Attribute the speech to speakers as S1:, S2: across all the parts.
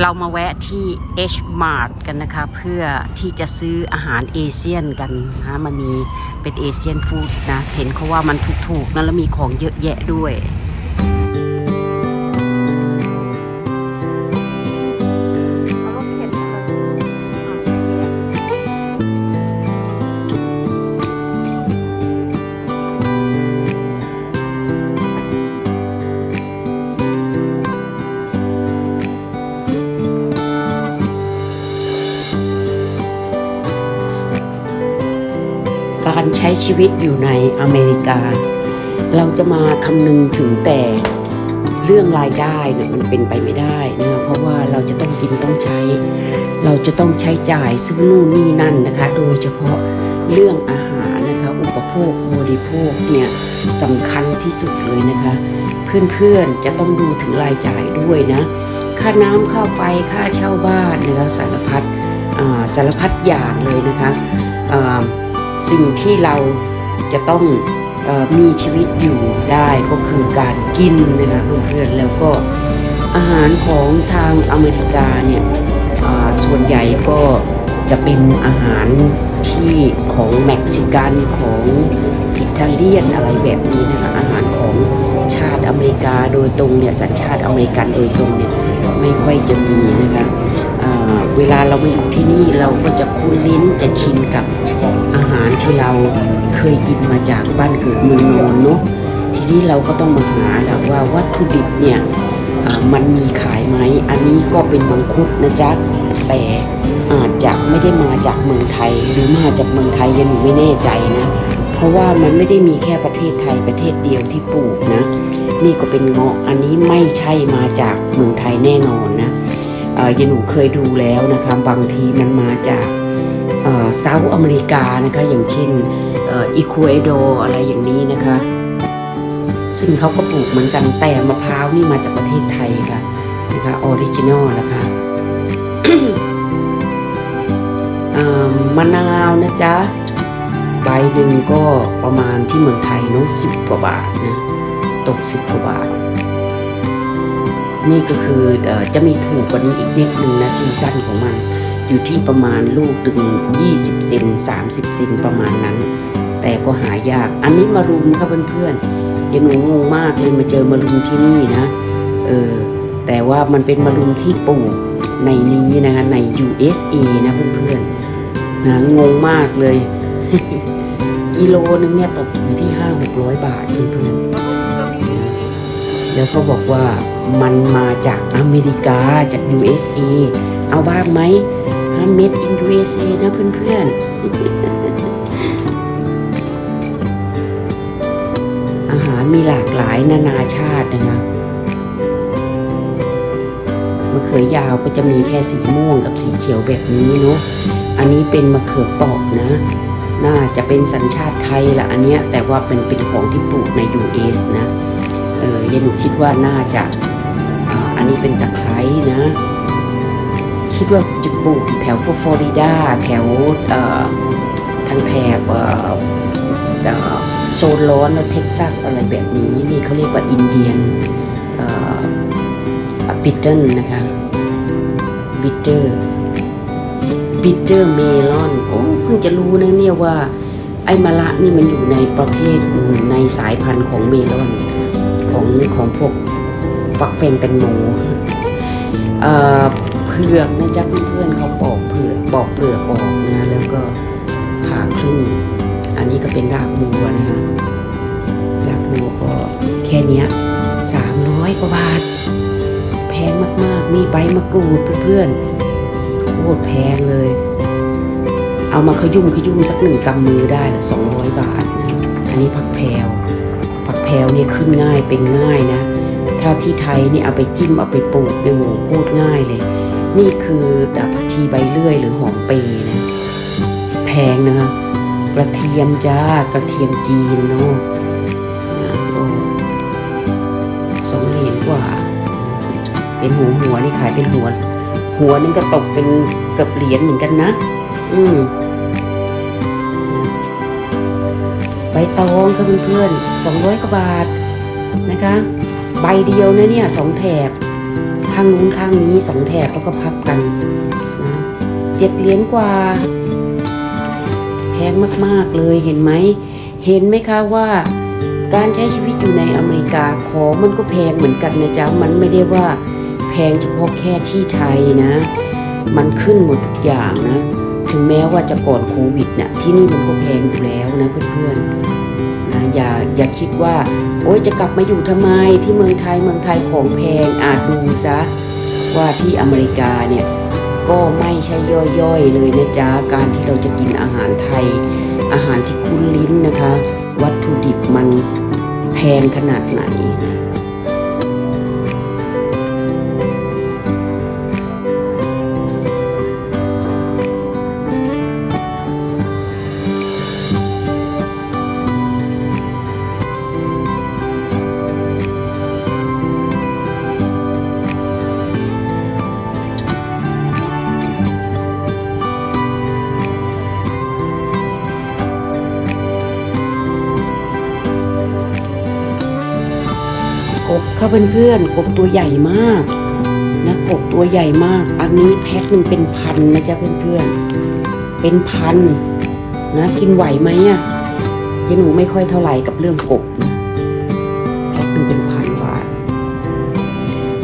S1: เรามาแวะที่ H Mart กันนะคะ เพื่อที่จะซื้ออาหารเอเชียนกันนะมันมีเป็นเอเชียนฟู้ดนะ เห็นเขาว่ามันถูกๆนะแล้วมีของเยอะแยะด้วย การใช้ชีวิตอยู่ในอเมริกา เราจะมาคำนึงถึงแต่เรื่องรายได้เนี่ยมันเป็นไปไม่ได้นะเพราะว่าเราจะต้องกินต้องใช้ เราจะต้องใช้จ่ายซื้อนู่นนี่นั่นนะคะ โดยเฉพาะเรื่องอาหารนะคะ อุปโภคบริโภคเนี่ยสำคัญที่สุดเลยนะคะ เพื่อนๆจะต้องดูถึงรายจ่ายด้วยนะค่าน้ำค่าไฟค่าเช่าบ้านนะคะสารพัดสารพัดอย่างเลยนะคะ สิ่งที่เราจะต้องออมีชีวิตอยู่ได้ก็คือการกินนะคะเพื่อนๆแล้วก็อาหารของทางอเมริกาเนี่ยส่วนใหญ่ก็จะเป็นอาหารที่ของเม็กซิกันของอิตาเลียนอะไรแบบนี้นะคะอาหารของชาติอเมริกาโดยตรงเนี่ยสัญชาติอเมริกันโดยตรงเนี่ยไม่ค่อยจะมีนะคะ เวลาเรามาอยู่ที่นี่เราก็จะคุ้นลิ้นจะชินกับอาหารที่เราเคยกินมาจากบ้านเกิดเมืองนอนเนาะทีนี้เราก็ต้องมาหาแล้วว่าวัตถุดิบเนี่ยมันมีขายไหมอันนี้ก็เป็นมังคุดนะจ๊ะแต่อาจจะไม่ได้มาจากเมืองไทย หรือมาจากเมืองไทยยังหนูไม่แน่ใจนะ เพราะว่ามันไม่ได้มีแค่ประเทศไทยประเทศเดียวที่ปลูกนะ นี่ก็เป็นเงาะอันนี้ไม่ใช่มาจากเมืองไทยแน่นอนนะ ยายหนูเคยดูแล้วนะคะบางทีมันมาจากเซาท์อเมริกานะคะอย่างเช่นอีควเอโดอะไรอย่างนี้นะคะ ซึ่งเขาก็ปลูกเหมือนกันแต่มะพร้าวนี่มาจากประเทศไทยค่ะนะคะออริจินอลนะคะมะนาวนะจ๊ะใบหนึ่งก็ประมาณที่เมืองไทยเนาะสิบกว่าบาทนะตกสิบกว่าบาท นี่ก็คือจะมีถูกกว่านี้อีกนิดนึงนะซีซั่นของมัน อยู่ที่ประมาณลูกดึง 20 เซน 30 เซนประมาณนั้น แต่ก็หายาก อันนี้มารุมครับเพื่อนๆเดี๋ยวหนูงงมากเลยมาเจอมารุมที่นี่นะ เออ แต่ว่ามันเป็นมารุมที่ปลูกในนี้นะคะใน USA นะเพื่อนๆนะงงมากเลย กิโลนึงเนี่ยตกอยู่ที่ 5-600 บาทเพื่อนๆ แล้วเขาบอกว่ามันมาจากอเมริกาจาก USA เอาบ้างไหมฮะ made in USA นะเพื่อนๆ อาหารมีหลากหลายนานาชาตินะคะมะเขือยาวก็จะมีแค่สีม่วงกับสีเขียวแบบนี้เนาะ อันนี้เป็นมะเขือปอกนะ น่าจะเป็นสัญชาติไทยละอันเนี้ยแต่ว่าเป็นเป็นของที่ปลูกใน US นะ เออยายหนูคิดว่าน่าจะอ,อันนี้เป็นตะไคร้นะ คิดว่าจะปลูกแถวพวกฟลอริดาแถวทางแถบโซนร้อนแล้วเท็กซัสอะไรแบบนี้นี่เขาเรียกว่าอินเดียนบิทเทิลนะคะบิทเตอร์บิทเตอร์เมลอนโอ้เพิ่งจะรู้นะเนี่ยว่าไอ้มะละนี่มันอยู่ในประเภทในสายพันธุ์ของเมลอน ของของพวกฟักแฟงแตงโมเอ่อเผือกนะจ๊ะเพื่อนๆเขาปอกเผือกปอกเปลือกออกนะแล้วก็ผ่าครึ่ง อันนี้ก็เป็นรากบัวนะคะรากบัวก็แค่นี้สามร้อยกว่าบาท แพงมากๆมีใบมะกรูดเพื่อนๆโคตรแพงเลย เอามาขยุ่มขยุ่มสักหนึ่งกำมือได้ละสองร้อยบาท อันนี้ผักแพว ผักแพรวเนี่ยขึ้นง่ายเป็นง่ายนะ ถ้าที่ไทยนี่เอาไปจิ้มเอาไปปลูกเนี่ยโหโคตรง่ายเลย นี่คือดับผักชีใบเลื่อยหรือหอมเปย์นะ แพงนะคะกระเทียมจ้ากระเทียมจีนเนาะก็สองเหรียญกว่า เป็นหัวหัวนี่ขายเป็นหัว หัวนึงก็ตกเป็นเกือบเหรียญเหมือนกันนะ อืม ใบตองค่ะเพื่อนๆสองร้อยกว่าบาทนะคะ ใบเดียวนะเนี่ยสองแถบข้างนู้นข้างนี้สองแถบแล้วก็พับกันนะเจ็ดเหรียญกว่า แพงมากๆเลยเห็นไหมเห็นไหมคะว่าการใช้ชีวิตอยู่ในอเมริกาของมันก็แพงเหมือนกันนะจ๊ะมันไม่ได้ว่าแพงเฉพาะแค่ที่ไทยนะ มันขึ้นหมดทุกอย่างนะ ถึงแม้ว่าจะก่อนโควิดเนะ่ยที่นี่มันก็แพงอยู่แล้วนะเพื่อนๆนะอย่าอย่าคิดว่า โอ๊ยจะกลับมาอยู่ทำไมที่เมืองไทยเมืองไทยของแพงอาจดูซะว่าที่อเมริกาเนี่ยก็ไม่ใช่ย่อยๆเลยนะจ๊ะการที่เราจะกินอาหารไทย อาหารที่คุ้นลิ้นนะคะ วัตถุดิบมันแพงขนาดไหน กบค่ะเพื่อนๆกบตัวใหญ่มากนะกบตัวใหญ่มาก อันนี้แพ็คหนึ่งเป็นพันนะจ๊ะเพื่อนๆเป็นพันนะกินไหวไหมอะเจหนูไม่ค่อยเท่าไหร่กับเรื่องกบนะแพ็คหนึ่งเป็นพันบาท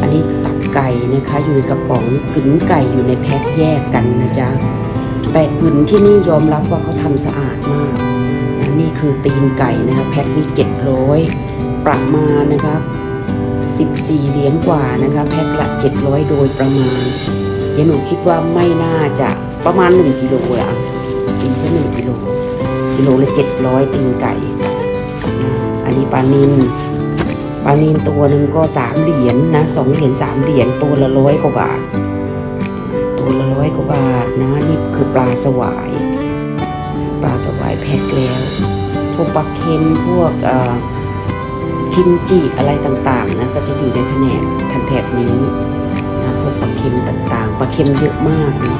S1: อันนี้ตับไก่นะคะอยู่ในกระป๋องกึ๋นไก่อยู่ในแพ็คแยกกันนะจ๊ะแต่กึ๋นที่นี่ยอมรับว่าเขาทำสะอาดมากนะนี่คือตีนไก่นะคะแพ็คนี้เจ็ดร้อยประมาณนะครับ 14 เหรียญกว่านะคะแพ็คละ 700 โดยประมาณเดี๋ยวหนูคิดว่าไม่น่าจะประมาณ 1กิโลละตีซะ1กิโลกิโลละ 700 ตีนไก่ อันนี้ปลานินปลานินตัวหนึ่งก็ 3 เหรียญนะ2เหรียญ3เหรียญตัวละร้อยกว่าบาท ตัวละร้อยกว่าบาทนะนี่คือปลาสวาย ปลาสวายแพ็คแล้วพวกปลาเค็มพวกอ่อ กิมจิอะไรต่างๆนะก็จะอยู่ในแผนกทางแถบนี้นะพวกปลาเค็มต่างๆปลาเค็มเยอะมากนะ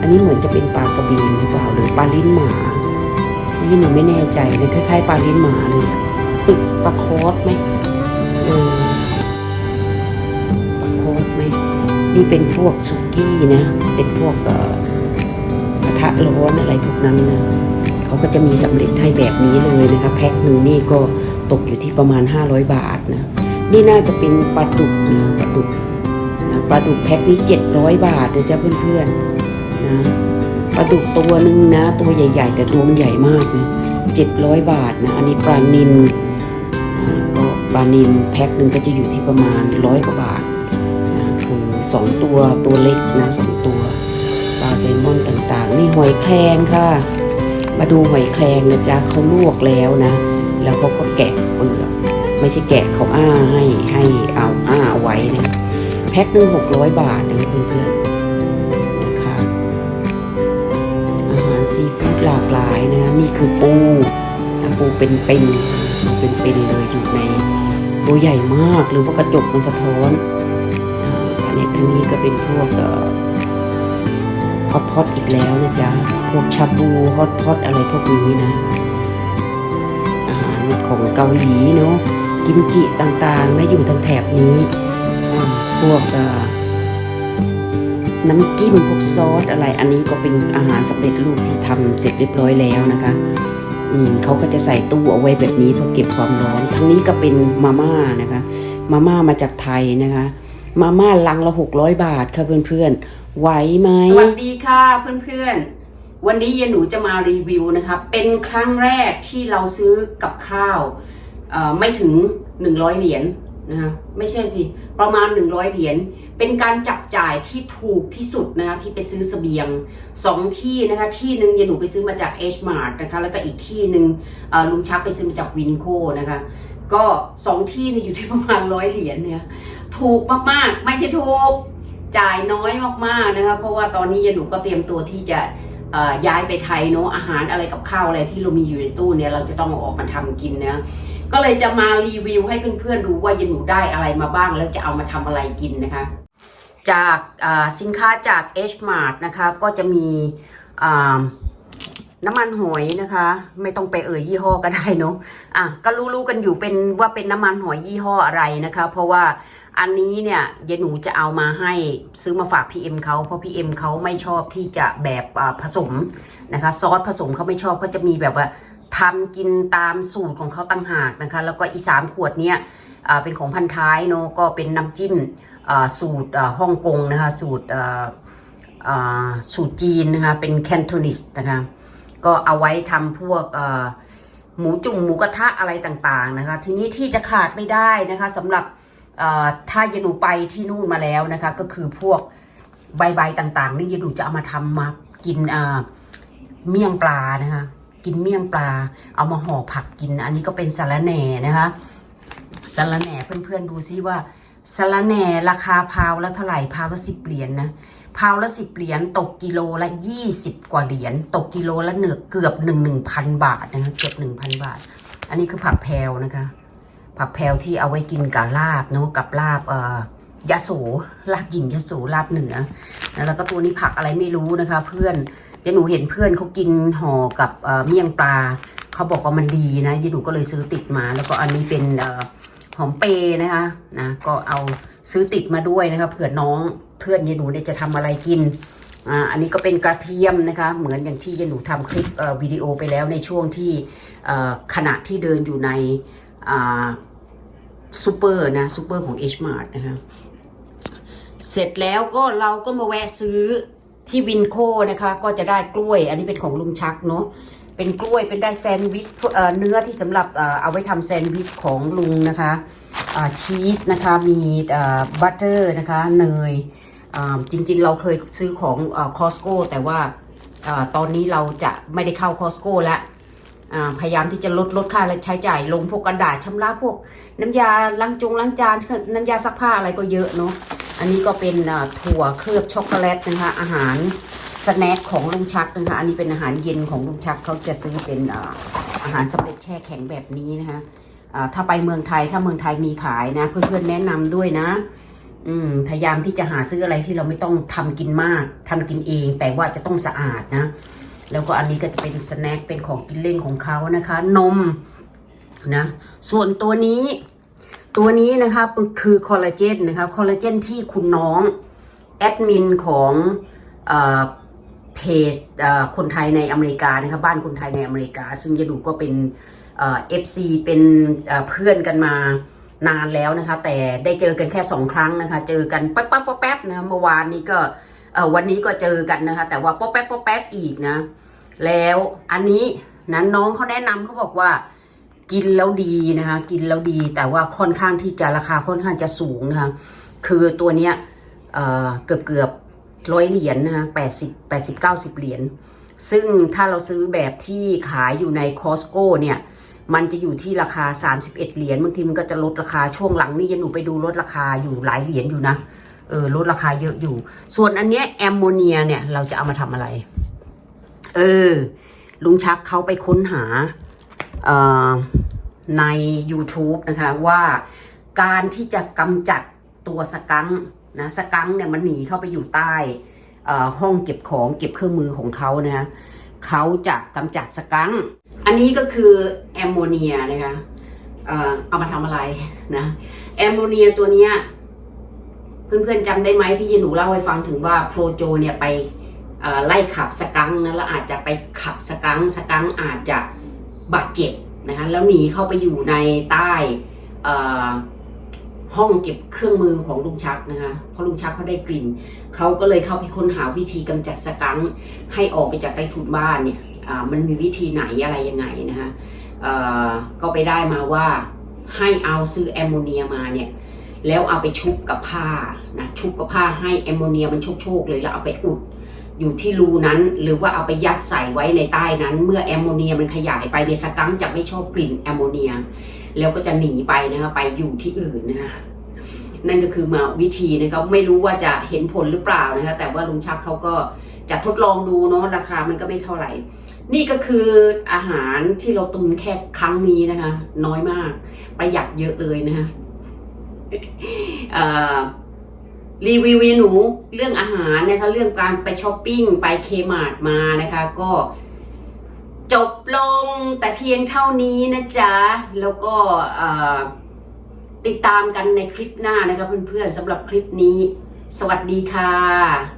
S1: อันนี้เหมือนจะเป็นปลากระบีนหรือเปล่าหรือปลาลิ้นหมานี่หนูไม่แน่ใจเนะคล้ายๆปลาลิ้นหมาเลยอะอึกปลาคอสไหมเออปลาคอสไหมนี่เป็นพวกสุกี้นะเป็นพวกกระทะร้อนอะไรพวกนั้นนะเขาก็จะมีสำเร็จให้แบบนี้เลยนะคะแพ็คหนึ่งนี่ก็ ตกอยู่ที่ประมาณ 500 บาทนะนี่น่าจะเป็นปลาดุกนะปลาดุกนะปลาดุกแพ็คนี้ 700 บาทนะจ๊ะเพื่อนๆนะปลาดุกตัวหนึ่งนะ ตัวใหญ่ ๆ แต่ตัวใหญ่มากนะ700 บาทนะอันนี้ปลานินนะก็ปลานินแพ็คหนึ่งก็จะอยู่ที่ประมาณร้อยกว่าบาทนะคือสองตัวตัวเล็กนะสองตัวปลาแซลมอนต่างๆนี่หอยแครงค่ะ มาดูหอยแครงนะจ๊ะเขาลวกแล้วนะ แล้วเขาก็แกะเปลือกไม่ใช่แกะเขาอ้าให้ให้เอาอ้าเอาไว้นะแพ็คหนึ่งหกร้อยบาทนะเพื่อนๆนะคะอาหารซีฟู้ดหลากหลายนะนี่คือปูนะปูเป็นเป็นเป็นเป็นเลยอยู่ในตัวใหญ่มากหรือว่ากระจกมันสะท้อนอ่าอันนี้ทางนี้ก็เป็นพวกฮอตพอตอีกแล้วนะจ๊ะ พวกชาบูฮอตพอตอะไรพวกนี้นะ ของเกาหลีเนาะกิมจิต่างๆนะอยู่ทางแถบนี้พวกน้ำจิ้มพวกซอสอะไรอันนี้ก็เป็นอาหารสำเร็จรูปที่ทำเสร็จเรียบร้อยแล้วนะคะเขาก็จะใส่ตู้เอาไว้แบบนี้เพื่อเก็บความร้อนทั้งนี้ก็เป็นมาม่านะคะมาม่ามาจากไทยนะคะมาม่าลังละหกร้อยบาทค่ะเพื่อนๆไหวไหมสวัสดีค่ะเพื่อนๆ วันนี้เยนหนูจะมารีวิวนะคะ เป็นครั้งแรกที่เราซื้อกับข้าวเอ่อไม่ถึง 100 เหรียญนะคะไม่ใช่สิ ประมาณ 100 เหรียญ เป็นการจับจ่ายที่ถูกที่สุดนะคะที่ไปซื้อเสบียงสองที่นะคะที่หนึ่งเยนหนูไปซื้อมาจาก H Mart นะคะแล้วก็อีกที่หนึ่งลุงชักไปซื้อมาจากวินโคนะคะก็สองที่นี่อยู่ที่ประมาณร้อยเหรียญเนี่ยถูกมากๆ ไม่ใช่ถูกจ่ายน้อยมากๆนะคะเพราะว่าตอนนี้เยนหนูก็เตรียมตัวที่จะ ย้ายไปไทยเนาะอาหารอะไรกับข้าวอะไรที่เรามีอยู่ในตู้เนี่ยเราจะต้องเอาออกมาทำกินนะก็เลยจะมารีวิวให้เพื่อนๆดูว่ายันหนูได้อะไรมาบ้าง แล้วจะเอามาทำอะไรกินนะคะ จากสินค้าจาก H Mart นะคะก็จะมีอ น้ำมันหอยนะคะ ไม่ต้องไปเอ่ยยี่ห้อก็ได้เนาะอะก็รู้ๆกันอยู่เป็นว่าเป็นน้ำมันหอยยี่ห้ออะไรนะคะ เพราะว่าอันนี้เนี่ยยายหนูจะเอามาให้ซื้อมาฝากพี่เอ็มเขาเพราะพี่เอ็มเขาไม่ชอบที่จะแบบผสมนะคะซอสผสมเขาไม่ชอบเขาจะมีแบบว่าทำกินตามสูตรของเขาต่างหากนะคะ แล้วก็อีสามขวดเนี้ยอ่าเป็นของพันท้ายเนาะก็เป็นน้ำจิ้มอ่าสูตรอ่าฮ่องกงนะคะสูตรอ่าอ่าสูตรจีนนะคะเป็นแคนโทนิสนะคะ ก็เอาไว้ทำพวกหมูจุ่มหมูกระทะอะไรต่างๆนะคะ ทีนี้ที่จะขาดไม่ได้นะคะสำหรับถ้ายายนูไปที่นู่นมาแล้วนะคะ ก็คือพวกใบๆต่างๆ นี่ยายนูจะเอามาทำมากินเมี่ยงปลานะคะ กินเมี่ยงปลา เอามาห่อผักกิน อันนี้ก็เป็นสาระแหน่นะคะสาระแหน่เพื่อนๆดูซิว่าสาระแหน่ราคาพาวละเท่าไหร่พาวละสิบเหรียญนะ พาวละสิบเหรียญตกกิโลละยี่สิบกว่าเหรียญตกกิโลละเหนือเกือบหนึ่งหนึ่งพันบาทนะคะเกือบหนึ่งพันบาท อันนี้คือผักแพรวนะคะ ผักแพรวที่เอาไว้กินกับลาบเนาะกับลาบเอ่อยะโสลาบหญิงยะโสลาบเหนือ แล้วก็ตัวนี้ผักอะไรไม่รู้นะคะ เพื่อนเดี๋ยวหนูเห็นเพื่อนเขากินห่อกับเอ่อเมี่ยงปลาเขาบอกว่ามันดีนะเดี๋ยวหนูก็เลยซื้อติดมา แล้วก็อันนี้เป็นเอ่อหอมเปย์นะคะนะก็เอาซื้อติดมาด้วยนะคะเผื่อน้อง เพื่อนยายหนูเนี่ยจะทำอะไรกินอ่าอันนี้ก็เป็นกระเทียมนะคะ เหมือนอย่างที่ยายหนูทำคลิปวิดีโอไปแล้วในช่วงที่ขณะที่เดินอยู่ในซูเปอร์นะซูเปอร์ของ H Mart นะคะเสร็จแล้วก็เราก็มาแวะซื้อที่วินโคนะคะ ก็จะได้กล้วย อันนี้เป็นของลุงชักเนาะเป็นกล้วยเป็นได้แซนด์วิชเนื้อที่สำหรับเอาไว้ทำแซนด์วิชของลุงนะคะชีสนะคะมีบัตเตอร์นะคะเนย จริง ๆ เราเคยซื้อของคอสโก้แต่ว่าตอนนี้เราจะไม่ได้เข้าคอสโก้แล้วพยายามที่จะลดลดค่าใช้จ่ายลงพวกกระดาษชำระพวก น้ำยาล้างจงล้างจานน้ำยาซักผ้าอะไรก็เยอะเนาะอันนี้ก็เป็นถั่วเคลือบช็อกโกแลตนะคะอาหารสแน็คของลุงชักนะคะอันนี้เป็นอาหารเย็นของลุงชักเขาจะซื้อเป็นอาหารสำเร็จแช่แข็งแบบนี้นะคะถ้าไปเมืองไทยถ้าเมืองไทยมีขายนะ เพื่อนๆแนะนำด้วยนะ อืมพยายามที่จะหาซื้ออะไรที่เราไม่ต้องทำกินมากทำกินเอง แต่ว่าจะต้องสะอาดนะ แล้วก็อันนี้ก็จะเป็นสแน็คเป็นของกินเล่นของเขานะคะ นมนะ ส่วนตัวนี้ ตัวนี้นะคะคือคอลลาเจนนะคะคอลลาเจนที่คุณน้องแอดมินของเอ่อเพจเอ่อคนไทยในอเมริกานะคะบ้านคนไทยในอเมริกา ซึ่งยาดูก็เป็นเอฟซีเป็นเพื่อนกันมา นานแล้วนะคะ แต่ได้เจอกันแค่สองครั้งนะคะ เจอกันแป๊บๆแป๊บๆนะเมื่อวานนี้ก็เออวันนี้ก็เจอกันนะคะ แต่ว่าป๊อปแป๊บป๊อปแป๊บอีกนะ แล้วอันนี้นะน้องเขาแนะนำเขาบอกว่ากินแล้วดีนะคะ กินแล้วดีแต่ว่าค่อนข้างที่จะราคาค่อนข้างจะสูงนะคะ คือตัวเนี้ยเออเกือบเกือบร้อยเหรียญนะคะแปดสิบแปดสิบเก้าสิบเหรียญซึ่งถ้าเราซื้อแบบที่ขายอยู่ในคอสโก้เนี่ย มันจะอยู่ที่ราคา 31 เหรียญบางทีมันก็จะลดราคาช่วงหลังนี่ยันหนูไปดูลดราคาอยู่หลายเหรียญอยู่นะเออลดราคาเยอะอยู่ ส่วนอันเนี้ยแอมโมเนียเนี่ยเราจะเอามาทำอะไร เออ ลุงชักเขาไปค้นหาออใน YouTube นะคะว่าการที่จะกำจัดตัวสกังค์นะสกังค์เนี่ยมันหนีเข้าไปอยู่ใต้อ่อห้องเก็บของเก็บเครื่องมือของเขานะคะเขาจะกำจัดสกัง อันนี้ก็คือแอมโมเนียนะคะเอามาทำอะไรนะแอมโมเนียตัวเนี้ยเพื่อนๆจำได้ไหมที่ยหนูเล่าให้ฟังถึงว่าโฟรโจเนี่ยไปไล่ขับสกังค์นะแล้วอาจจะไปขับสกังค์สกังค์อาจจะบาดเจ็บนะคะแล้วหนีเข้าไปอยู่ในใต้ห้องเก็บเครื่องมือของลุงชักนะคะเพราะลุงชักเขาได้กลิ่นเขาก็เลยเข้าไปค้นหาวิธีกำจัดสกังค์ให้ออกไปจากใต้ถุนบ้านเนี่ย มันมีวิธีไหนอะไรยังไงนะคะก็ไปได้มาว่าให้เอาซื้อแอมโมเนียมาเนี่ยแล้วเอาไปชุบกับผ้านะชุบกับผ้าให้แอมโมเนียมันโชกๆเลยแล้วเอาไปอุดอยู่ที่รูนั้นหรือว่าเอาไปยัดใส่ไว้ในใต้นั้น เมื่อแอมโมเนียมันขยายไปในยสกังจะไม่ชอบกลิ่นแอมโมเนีย แล้วก็จะหนีไปนะคะไปอยู่ที่อื่นนะคะนั่นก็คือมาวิธีนะคะไม่รู้ว่าจะเห็นผลหรือเปล่านะคะแต่ว่าลุงชักเขาก็จะทดลองดูเนาะราคามันก็ไม่เท่าไหร่ นี่ก็คืออาหารที่เราตุนแค่ครั้งนี้นะคะ น้อยมาก ประหยัดเยอะเลยนะคะรีวิวหนูเรื่องอาหารนะคะ เรื่องการไปช้อปปิ้งไปเคมาร์ทมานะคะ ก็จบลงแต่เพียงเท่านี้นะจ๊ะ แล้วก็ติดตามกันในคลิปหน้านะคะเพื่อนๆสำหรับคลิปนี้ สวัสดีค่ะ